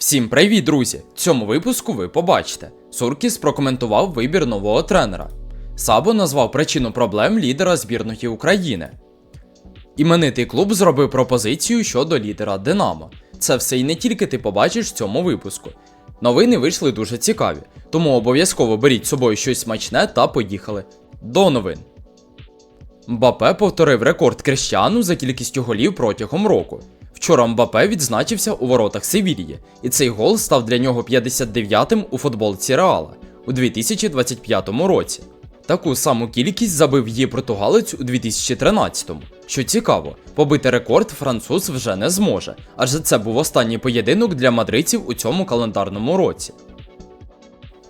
Всім привіт, друзі! В цьому випуску ви побачите. Суркіс прокоментував вибір нового тренера. Сабо назвав причину проблем лідера збірної України. Іменитий клуб зробив пропозицію щодо лідера Динамо. Це все і не тільки ти побачиш в цьому випуску. Новини вийшли дуже цікаві, тому обов'язково беріть з собою щось смачне та поїхали. До новин. Мбапе повторив рекорд Крещану за кількістю голів протягом року. Вчора Мбапе відзначився у воротах Севільї, і цей гол став для нього 59-м у футболці Реала у 2025 році. Таку саму кількість забив її португалець у 2013-му. Що цікаво, побити рекорд француз вже не зможе, адже це був останній поєдинок для мадридців у цьому календарному році.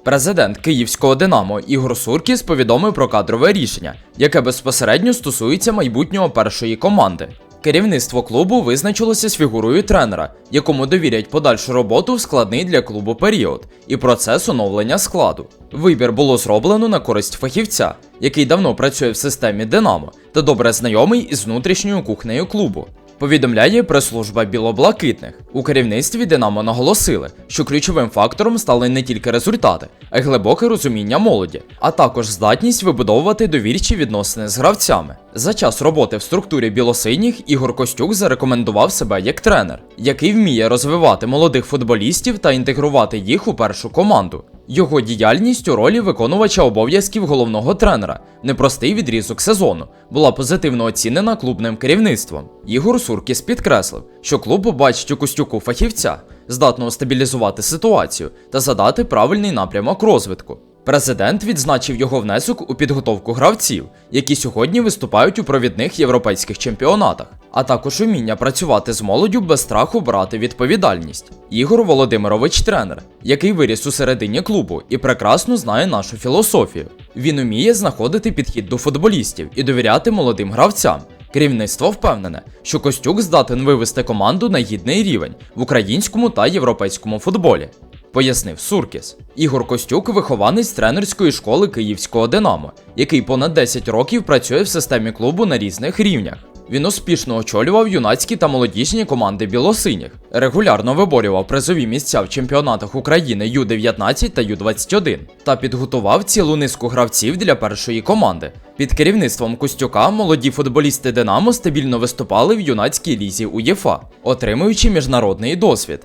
Президент київського Динамо Ігор Суркіс повідомив про кадрове рішення, яке безпосередньо стосується майбутнього першої команди. Керівництво клубу визначилося з фігурою тренера, якому довірять подальшу роботу в складний для клубу період і процес оновлення складу. Вибір було зроблено на користь фахівця, який давно працює в системі Динамо та добре знайомий із внутрішньою кухнею клубу. Повідомляє прес-служба білоблакитних. У керівництві Динамо наголосили, що ключовим фактором стали не тільки результати, а й глибоке розуміння молоді, а також здатність вибудовувати довірчі відносини з гравцями. За час роботи в структурі білосиніх Ігор Костюк зарекомендував себе як тренер, який вміє розвивати молодих футболістів та інтегрувати їх у першу команду. Його діяльність у ролі виконувача обов'язків головного тренера, непростий відрізок сезону, була позитивно оцінена клубним керівництвом. Ігор Суркіс підкреслив, що клуб бачить у Костюку фахівця, здатного стабілізувати ситуацію та задати правильний напрямок розвитку. Президент відзначив його внесок у підготовку гравців, які сьогодні виступають у провідних європейських чемпіонатах, а також уміння працювати з молоддю без страху брати відповідальність. Ігор Володимирович тренер, який виріс у середині клубу і прекрасно знає нашу філософію. Він уміє знаходити підхід до футболістів і довіряти молодим гравцям. Керівництво впевнене, що Костюк здатен вивести команду на гідний рівень в українському та європейському футболі пояснив Суркіс. Ігор Костюк вихованець тренерської школи київського Динамо, який понад 10 років працює в системі клубу на різних рівнях. Він успішно очолював юнацькі та молодіжні команди білосиніх, регулярно виборював призові місця в чемпіонатах України Ю-19 та Ю-21 та підготував цілу низку гравців для першої команди. Під керівництвом Костюка молоді футболісти Динамо стабільно виступали в юнацькій лізі УЄФА, отримуючи міжнародний досвід.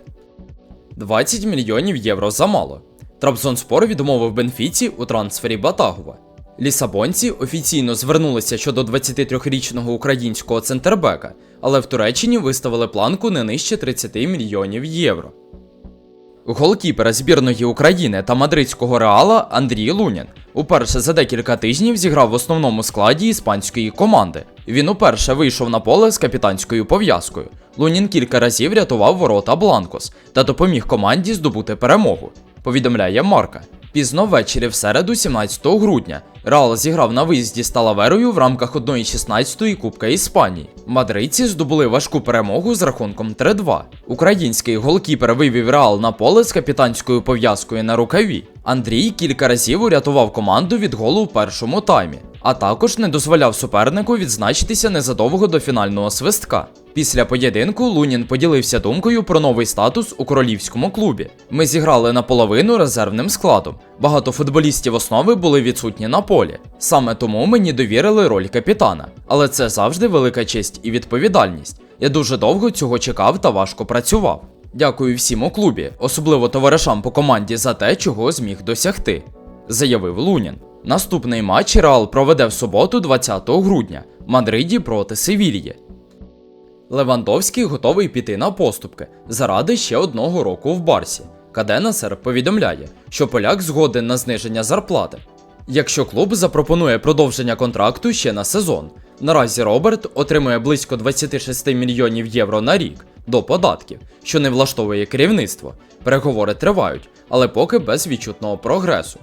20 мільйонів євро замало. Трабзонспор відмовив Бенфіці у трансфері Батагова. Лісабонці офіційно звернулися щодо 23-річного українського центрбека, але в Туреччині виставили планку не нижче 30 мільйонів євро. Голкіпер збірної України та мадридського реала Андрій Лунін уперше за декілька тижнів зіграв в основному складі іспанської команди. Він уперше вийшов на поле з капітанською пов'язкою. Лунін кілька разів рятував ворота Бланкос та допоміг команді здобути перемогу. Повідомляє Марка. Пізно ввечері в середу, 17 грудня, Реал зіграв на виїзді з Талаверою в рамках 1-16 Кубка Іспанії. Мадридці здобули важку перемогу з рахунком 3-2. Український голкіпер вивів Реал на поле з капітанською пов'язкою на рукаві. Андрій кілька разів урятував команду від голу в першому таймі, а також не дозволяв супернику відзначитися незадовго до фінального свистка. Після поєдинку Лунін поділився думкою про новий статус у королівському клубі. Ми зіграли наполовину резервним складом. Багато футболістів основи були відсутні на полі. Саме тому мені довірили роль капітана. Але це завжди велика честь і відповідальність. Я дуже довго цього чекав та важко працював. Дякую всім у клубі, особливо товаришам по команді за те, чого зміг досягти, заявив Лунін. Наступний матч Реал проведе в суботу, 20 грудня, в Мадриді проти Севільї. Левандовський готовий піти на поступки заради ще одного року в Барсі. Каденасер повідомляє, що поляк згоден на зниження зарплати. Якщо клуб запропонує продовження контракту ще на сезон. Наразі Роберт отримує близько 26 мільйонів євро на рік до податків, що не влаштовує керівництво. Переговори тривають, але поки без відчутного прогресу.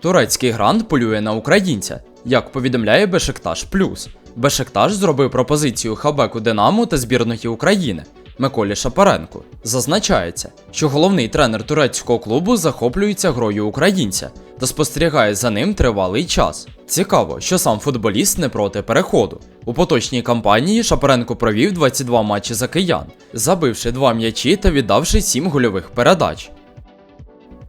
Турецький грант полює на українця, як повідомляє Бешикташ Плюс. Бешикташ зробив пропозицію Хабеку Динамо та збірної України. Миколі Шапаренку. Зазначається, що головний тренер турецького клубу захоплюється грою українця та спостерігає за ним тривалий час. Цікаво, що сам футболіст не проти переходу. У поточній кампанії Шапаренко провів 22 матчі за киян, забивши 2 м'ячі та віддавши 7 гольових передач.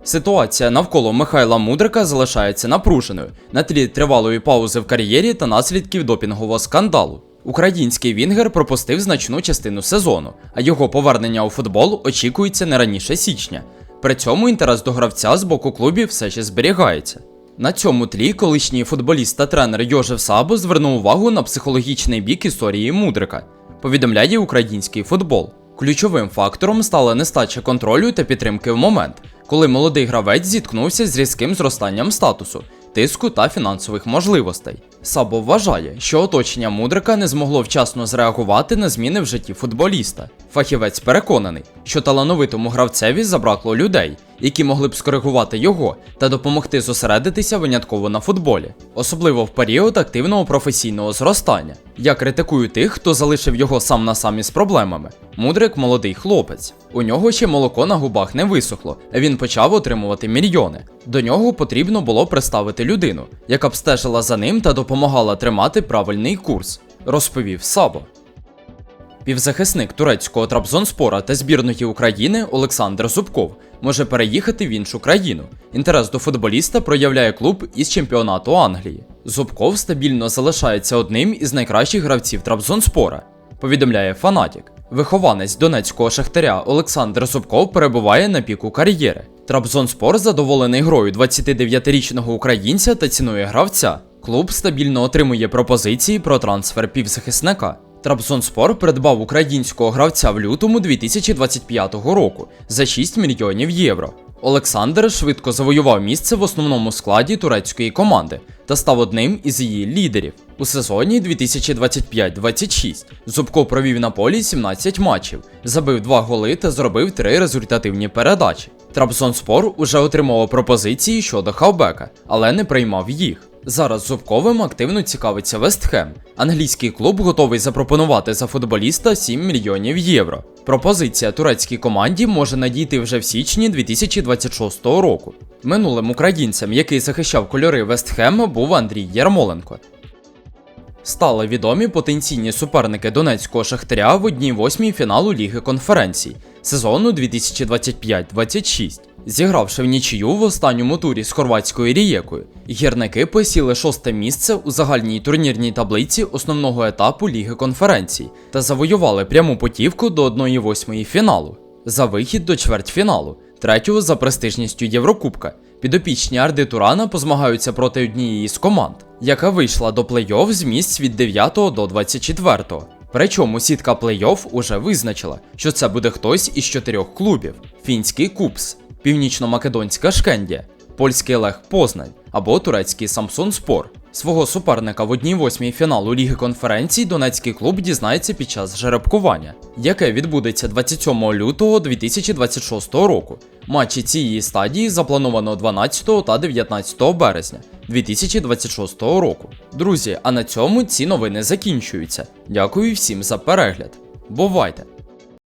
Ситуація навколо Михайла Мудрика залишається напруженою на тлі тривалої паузи в кар'єрі та наслідків допінгового скандалу. Український Вінгер пропустив значну частину сезону, а його повернення у футбол очікується не раніше січня. При цьому інтерес до гравця з боку клубів все ще зберігається. На цьому тлі колишній футболіст та тренер Йожев Сабо звернув увагу на психологічний бік історії Мудрика, повідомляє український футбол. Ключовим фактором стала нестача контролю та підтримки в момент, коли молодий гравець зіткнувся з різким зростанням статусу, тиску та фінансових можливостей. Сабо вважає, що оточення мудрика не змогло вчасно зреагувати на зміни в житті футболіста. Фахівець переконаний, що талановитому гравцеві забракло людей, які могли б скоригувати його та допомогти зосередитися винятково на футболі, особливо в період активного професійного зростання. Я критикую тих, хто залишив його сам на сам із проблемами. Мудрик молодий хлопець. У нього ще молоко на губах не висохло, він почав отримувати мільйони. До нього потрібно було представити людину, яка б стежила за ним та допомагала тримати правильний курс, розповів Сабо. Півзахисник турецького Трабзонспора та збірної України Олександр Зубков може переїхати в іншу країну. Інтерес до футболіста проявляє клуб із чемпіонату Англії. Зубков стабільно залишається одним із найкращих гравців Трабзонспора, повідомляє Фанатік. Вихованець донецького шахтаря Олександр Зубков перебуває на піку кар'єри. Трабзонспор задоволений грою 29-річного українця та цінує гравця. Клуб стабільно отримує пропозиції про трансфер півзахисника. Трабзонспор придбав українського гравця в лютому 2025 року за 6 мільйонів євро. Олександр швидко завоював місце в основному складі турецької команди та став одним із її лідерів. У сезоні 2025-26 Зубко провів на полі 17 матчів, забив 2 голи та зробив 3 результативні передачі. Трабзонспор уже отримав пропозиції щодо хавбека, але не приймав їх. Зараз Зубковим активно цікавиться Вестхем. Англійський клуб готовий запропонувати за футболіста 7 мільйонів євро. Пропозиція турецькій команді може надійти вже в січні 2026 року. Минулим українцем, який захищав кольори Вестхема, був Андрій Ярмоленко. Стали відомі потенційні суперники донецького шахтаря в одній восьмій фіналу Ліги конференцій сезону 2025-26. Зігравши в нічию в останньому турі з хорватською рієкою, гірники посіли шосте місце у загальній турнірній таблиці основного етапу Ліги конференцій та завоювали пряму путівку до 1-8 фіналу за вихід до чвертьфіналу, третього за престижністю Єврокубка. Підопічні Арди Турана позмагаються проти однієї з команд, яка вийшла до плей-офф з місць від 9 до 24. Причому сітка плей-офф уже визначила, що це буде хтось із чотирьох клубів: фінський Купс, північно-македонська Шкендія, польський Лех Познань або турецький Самсон Спор. Свого суперника в одній восьмій фіналу Ліги конференцій донецький клуб дізнається під час жеребкування, яке відбудеться 27 лютого 2026 року. Матчі цієї стадії заплановано 12 та 19 березня 2026 року. Друзі, а на цьому ці новини закінчуються. Дякую всім за перегляд. Бувайте!